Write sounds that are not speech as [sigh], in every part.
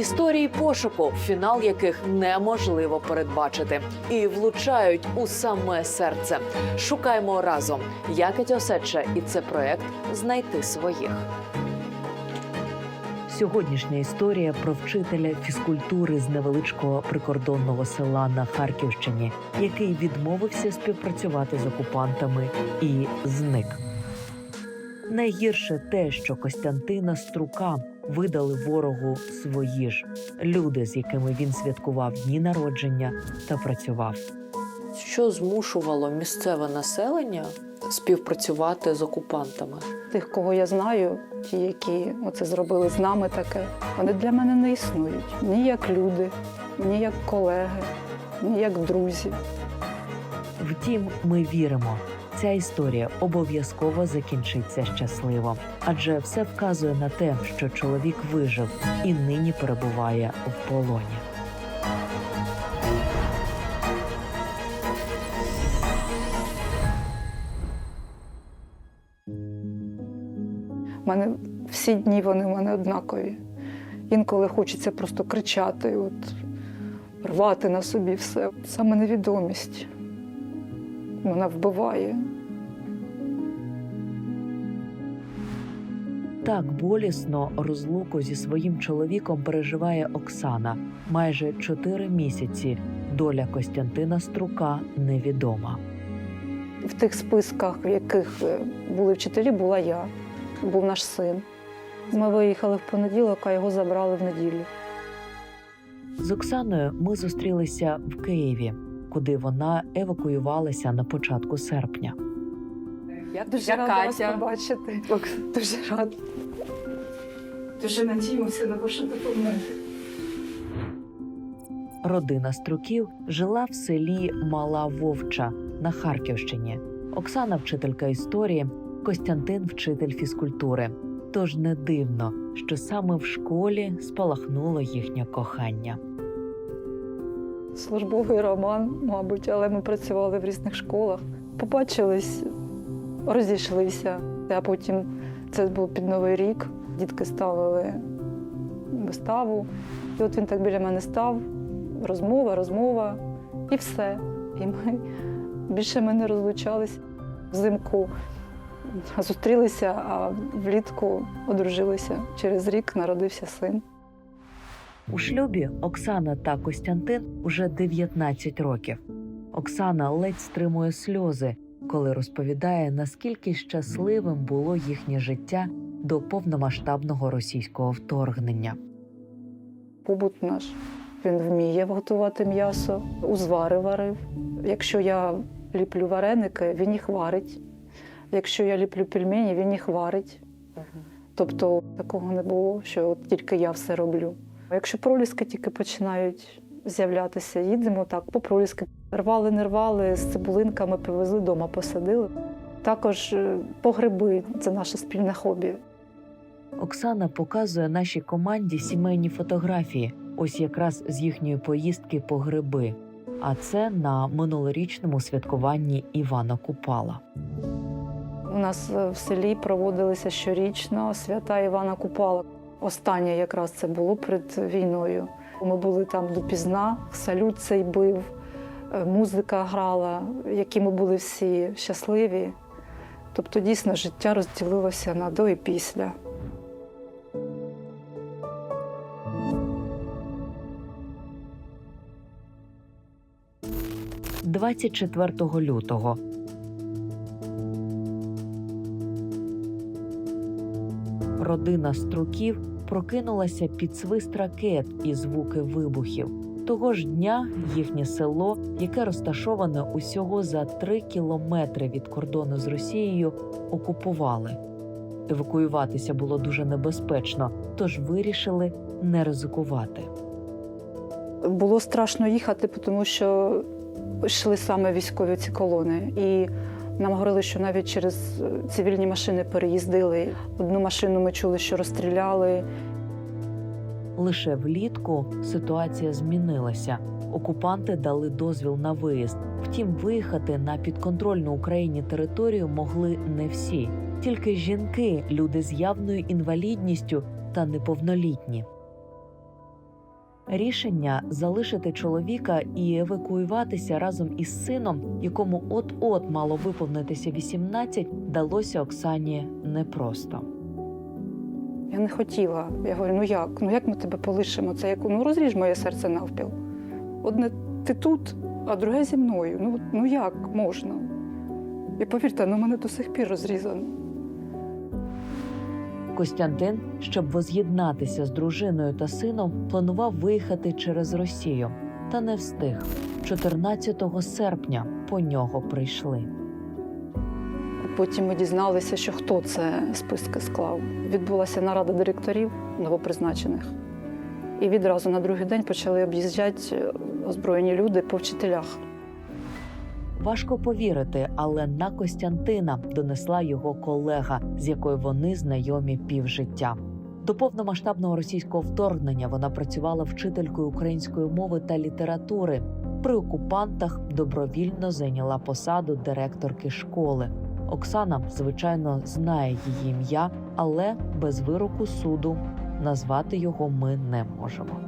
Історії пошуку, фінал яких неможливо передбачити, і влучають у саме серце. Шукаємо разом. Я Катя Осадча, і це проект Знайти своїх. Сьогоднішня історія про вчителя фізкультури з невеличкого прикордонного села на Харківщині, який відмовився співпрацювати з окупантами і зник. Найгірше те, що Костянтина Струка видали ворогу свої ж люди, з якими він святкував дні народження та працював. Що змушувало місцеве населення співпрацювати з окупантами? Тих, кого я знаю, ті, які оце зробили з нами таке, вони для мене не існують. Ні як люди, ні як колеги, ні як друзі. Втім, ми віримо, ця історія обов'язково закінчиться щасливо, адже все вказує на те, що чоловік вижив і нині перебуває в полоні. У мене всі дні вони в мене однакові. Інколи хочеться просто кричати, от, рвати на собі все. Саме невідомість. Вона вбиває. Так болісно розлуку зі своїм чоловіком переживає Оксана. Майже чотири місяці доля Костянтина Струка невідома. В тих списках, в яких е, були вчителі, була я, був наш син. Ми виїхали в понеділок, а його забрали в неділю. З Оксаною ми зустрілися в Києві, куди вона евакуювалася на початку серпня. Я дуже Я рада вас Катя. побачити. Дуже рада. Дуже надіємося на вашу допомогу. Родина Струків жила в селі Мала Вовча на Харківщині. Оксана вчителька історії, Костянтин вчитель фізкультури. Тож не дивно, що саме в школі спалахнуло їхнє кохання. Службовий роман, мабуть, але ми працювали в різних школах. Побачились, розійшлися. А потім це був під Новий рік. Дітки ставили виставу. І от він так біля мене став, розмова, розмова, і все. І ми [laughs] більше ми не розлучалися. Взимку зустрілися, а влітку одружилися. Через рік народився син. У шлюбі Оксана та Костянтин уже 19 років. Оксана ледь стримує сльози, коли розповідає, наскільки щасливим було їхнє життя до повномасштабного російського вторгнення. побут наш. Він вміє готувати м'ясо, узвари варив. Якщо я ліплю вареники, він їх варить. Якщо я ліплю пельмені, він їх варить. Тобто такого не було, що от тільки я все роблю. Якщо проліски тільки починають з'являтися, їдемо так по проліски. Рвали, не рвали, з цибулинками привезли вдома, посадили. Також е, по гриби це наше спільне хобі. Оксана показує нашій команді сімейні фотографії, ось якраз з їхньої поїздки по гриби. А це на минулорічному святкуванні Івана Купала. У нас е, в селі проводилися щорічно свята Івана Купала. Останнє якраз це було перед війною. Ми були там допізна, салют цей бив, е, музика грала, які ми були всі щасливі. Тобто, дійсно, життя розділилося на до і після. – 24 лютого. Родина Струків прокинулася під свист ракет і звуки вибухів. Того ж дня їхнє село, яке розташоване усього за три кілометри від кордону з Росією, окупували. Евакуюватися було дуже небезпечно, тож вирішили не ризикувати. Було страшно їхати, тому що йшли саме військові ці колони. І нам говорили, що навіть через е, цивільні машини переїздили. Одну машину ми чули, що розстріляли. Лише влітку ситуація змінилася. Окупанти дали дозвіл на виїзд. Втім, виїхати на підконтрольну Україні територію могли не всі, тільки жінки, люди з явною інвалідністю та неповнолітні. Рішення залишити чоловіка і евакуюватися разом із сином, якому от-от мало виповнитися 18, далося Оксані непросто. Я не хотіла. Я говорю, ну як? Ну як ми тебе полишимо? Це як ну розріж моє серце навпіл. Одне ти тут, а друге зі мною. Ну, ну як можна? І повірте, ну мене до сих пір розрізано. Костянтин, щоб воз'єднатися з дружиною та сином, планував виїхати через Росію, та не встиг. 14 серпня по нього прийшли. Потім ми дізналися, що хто це списки склав. Відбулася нарада директорів новопризначених. І відразу на другий день почали об'їжджати озброєні люди по вчителях. Важко повірити, але на Костянтина донесла його колега, з якою вони знайомі півжиття. До повномасштабного російського вторгнення вона працювала вчителькою української мови та літератури. При окупантах добровільно зайняла посаду директорки школи. Оксана, звичайно, знає її ім'я, але без вироку суду назвати його ми не можемо.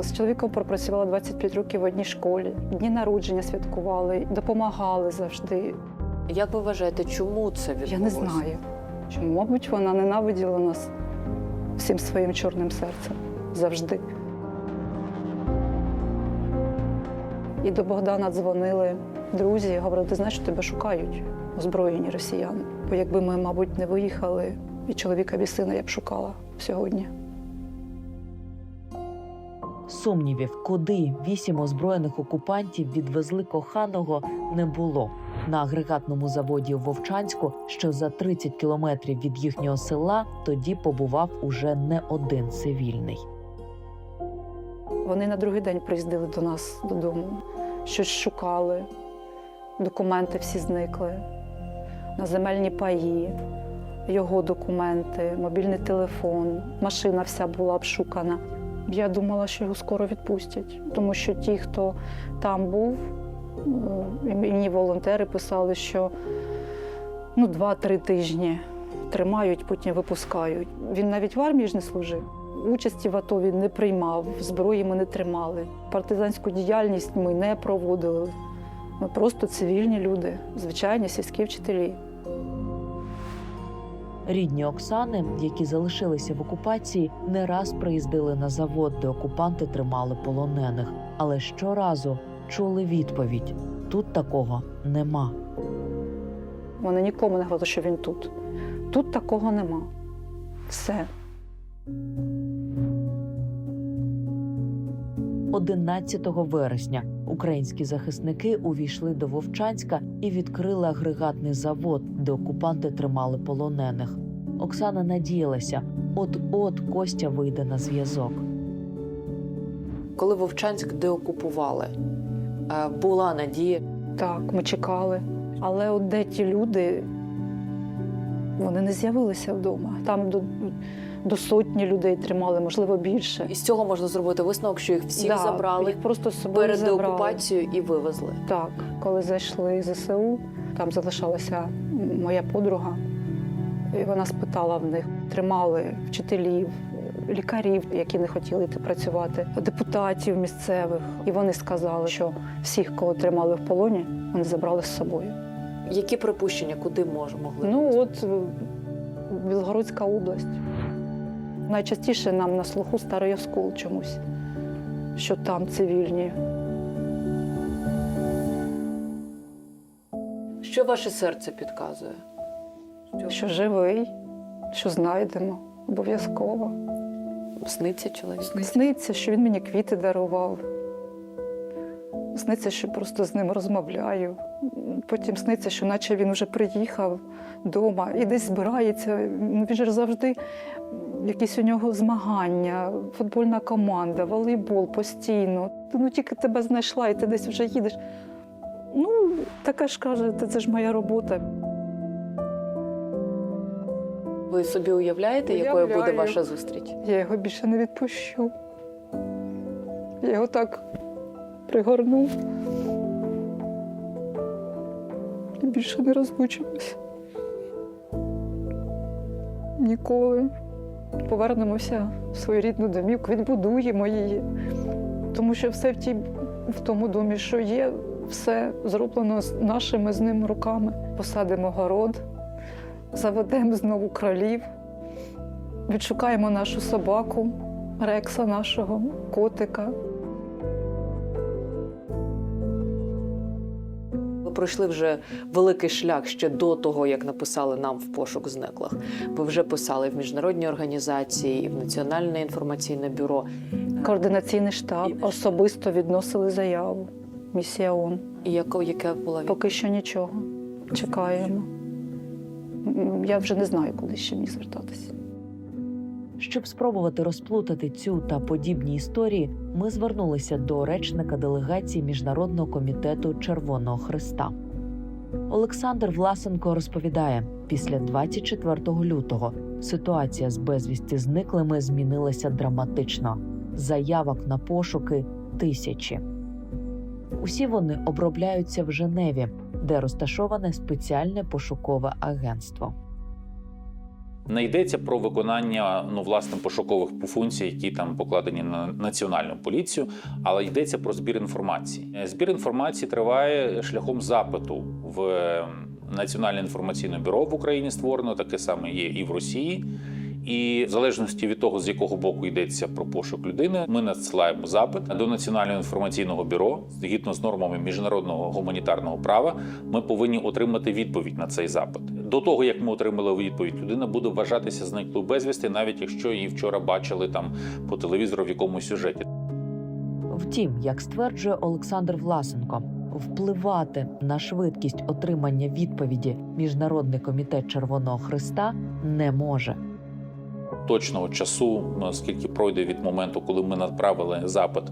З чоловіком пропрацювала 25 років в одній школі. Дні народження святкували, допомагали завжди. Як ви вважаєте, чому це відбулося? Я не знаю. Чому, мабуть, вона ненавиділа нас всім своїм чорним серцем завжди. І до Богдана дзвонили друзі, говорили, ти знаєш, що тебе шукають озброєні росіяни. Бо якби ми, мабуть, не виїхали, і чоловіка, і сина я б шукала сьогодні. Сумнівів, куди вісім озброєних окупантів відвезли коханого, не було. На агрегатному заводі у Вовчанську, що за 30 кілометрів від їхнього села, тоді побував уже не один цивільний. Вони на другий день приїздили до нас додому, щось шукали, документи всі зникли, на земельні паї, його документи, мобільний телефон, машина вся була обшукана. Я думала, що його скоро відпустять, тому що ті, хто там був, е, мені волонтери писали, що ну, 2-3 тижні тримають, потім випускають. Він навіть в армії ж не служив. Участі в АТО він не приймав, зброї ми не тримали. Партизанську діяльність ми не проводили. Ми просто цивільні люди, звичайні сільські вчителі. Рідні Оксани, які залишилися в окупації, не раз приїздили на завод, де окупанти тримали полонених, але щоразу чули відповідь: тут такого нема. Вони нікому не говорили, що він тут. Тут такого нема. Все. 11 вересня українські захисники увійшли до Вовчанська і відкрили агрегатний завод, де окупанти тримали полонених. Оксана надіялася, от-от Костя вийде на зв'язок. Коли Вовчанськ деокупували, е, була надія. Так, ми чекали. Але от де ті люди, вони не з'явилися вдома. Там до, сотні людей тримали, можливо, більше. І з цього можна зробити висновок, що їх всіх Да, забрали їх просто перед забрали. деокупацією і вивезли. Так, коли зайшли з ЗСУ, там залишалася моя подруга, і вона спитала в них: тримали вчителів, лікарів, які не хотіли йти працювати, депутатів місцевих. І вони сказали, що всіх, кого тримали в полоні, вони забрали з собою. Які припущення, куди може могли? Ну от е, Білгородська область. Найчастіше нам на слуху старий оскол чомусь, що там цивільні. Що ваше серце підказує? Що живий, що знайдемо обов'язково. Сниться чоловік? Сниться, що він мені квіти дарував. Сниться, що просто з ним розмовляю. Потім сниться, що наче він вже приїхав вдома і десь збирається. Він же завжди якісь у нього змагання, футбольна команда, волейбол постійно. Ну тільки тебе знайшла, і ти десь вже їдеш. Ну, така ж каже, це ж моя робота. Ви собі уявляєте, якою буде ваша зустріч? Я його більше не відпущу. Я його так пригорну. І більше не розлучимось. Ніколи. Повернемося в свою рідну домівку, відбудуємо її. Тому що все в, тій, в тому домі, що є, все зроблено з нашими з ним руками. Посадимо город, заведемо знову кролів, відшукаємо нашу собаку, рекса нашого, котика. Пройшли вже великий шлях ще до того, як написали нам в пошук зниклих. Ви вже писали в міжнародні організації, і в Національне інформаційне бюро. Координаційний штаб особисто відносили заяву. Місія ООН. І яко, яка була від... Поки що нічого. Чекаємо. Я вже не знаю, куди ще мені звертатися. Щоб спробувати розплутати цю та подібні історії, ми звернулися до речника делегації Міжнародного комітету Червоного Христа. Олександр Власенко розповідає: після 24 лютого ситуація з безвісті зниклими змінилася драматично. Заявок на пошуки тисячі. Усі вони обробляються в Женеві, де розташоване спеціальне пошукове агентство. Не йдеться про виконання ну власне пошукових функцій, які там покладені на національну поліцію, але йдеться про збір інформації. Збір інформації триває шляхом запиту в Національне інформаційне бюро в Україні створено, таке саме є і в Росії. І в залежності від того, з якого боку йдеться про пошук людини, ми надсилаємо запит до Національного інформаційного бюро згідно з нормами міжнародного гуманітарного права. Ми повинні отримати відповідь на цей запит. До того як ми отримали відповідь, людина буде вважатися зниклою безвісти, навіть якщо її вчора бачили там по телевізору в якомусь сюжеті. Втім, як стверджує Олександр Власенко, впливати на швидкість отримання відповіді Міжнародний комітет Червоного Христа не може. Точного часу, скільки пройде від моменту, коли ми направили запит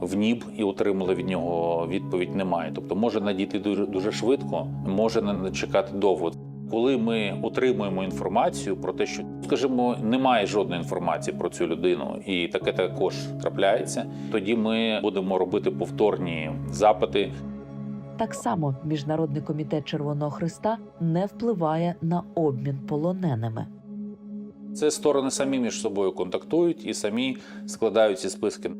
в НІБ і отримали від нього відповідь, немає. Тобто може надійти дуже швидко, може не чекати довго. Коли ми отримуємо інформацію про те, що скажімо, немає жодної інформації про цю людину, і таке також трапляється, тоді ми будемо робити повторні запити Так само Міжнародний комітет Червоного Христа не впливає на обмін полоненими. Це сторони самі між собою контактують і самі складають ці списки.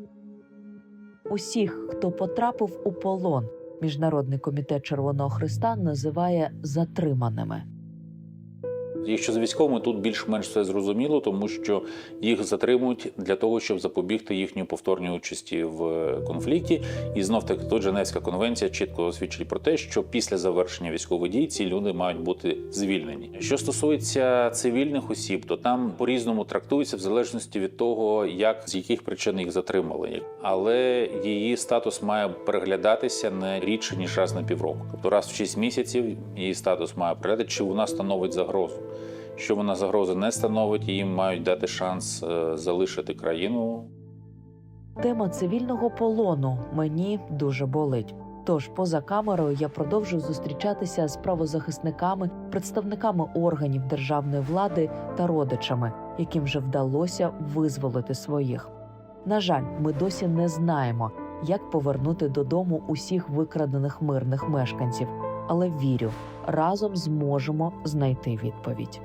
Усіх, хто потрапив у полон, Міжнародний комітет Червоного Христа називає затриманими. Якщо з військовими тут більш-менш все зрозуміло, тому що їх затримують для того, щоб запобігти їхньої повторній участі в конфлікті. І знов таки тут Женевська конвенція чітко свідчить про те, що після завершення військових дій ці люди мають бути звільнені. Що стосується цивільних осіб, то там по-різному трактується в залежності від того, як з яких причин їх затримали. Але її статус має переглядатися не рідше ніж раз на півроку. Тобто раз в 6 місяців її статус має переглядати, чи вона становить загрозу. Що вона загрози не становить, їм мають дати шанс е, залишити країну. Тема цивільного полону мені дуже болить. Тож, поза камерою я продовжую зустрічатися з правозахисниками, представниками органів державної влади та родичами, яким вже вдалося визволити своїх. На жаль, ми досі не знаємо, як повернути додому усіх викрадених мирних мешканців, але вірю, разом зможемо знайти відповідь.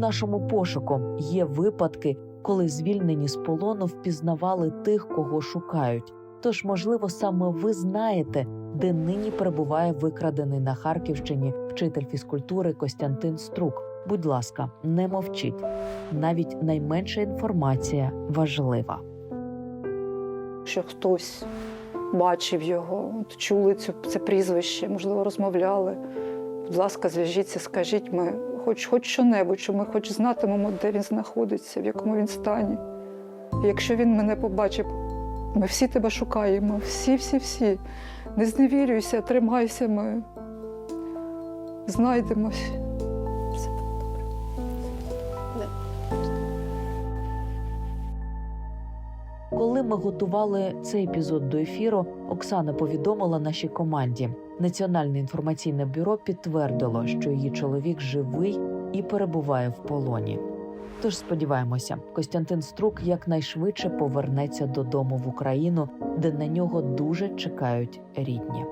Нашому пошуку є випадки, коли звільнені з полону впізнавали тих, кого шукають. Тож, можливо, саме ви знаєте, де нині перебуває викрадений на Харківщині вчитель фізкультури Костянтин Струк. Будь ласка, не мовчіть. Навіть найменша інформація важлива. Якщо хтось бачив його, чули цю, це прізвище, можливо, розмовляли. Будь ласка, зв'яжіться, скажіть ми хоч, хоч що-небудь, що ми хоч знатимемо, де він знаходиться, в якому він стані. Якщо він мене побачив, ми всі тебе шукаємо, всі, всі, всі. Не зневірюйся, тримайся, ми знайдемось. Коли ми готували цей епізод до ефіру, Оксана повідомила нашій команді. Національне інформаційне бюро підтвердило, що її чоловік живий і перебуває в полоні. Тож сподіваємося, Костянтин Струк якнайшвидше повернеться додому в Україну, де на нього дуже чекають рідні.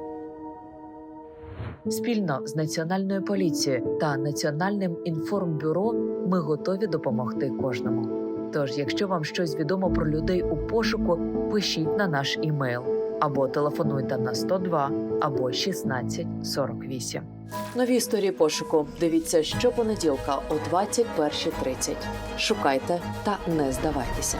Спільно з національною поліцією та національним інформбюро ми готові допомогти кожному. Тож, якщо вам щось відомо про людей у пошуку, пишіть на наш імейл або телефонуйте на 102 або 16 48. Нові історії пошуку. Дивіться щопонеділка о 21.30. Шукайте та не здавайтеся.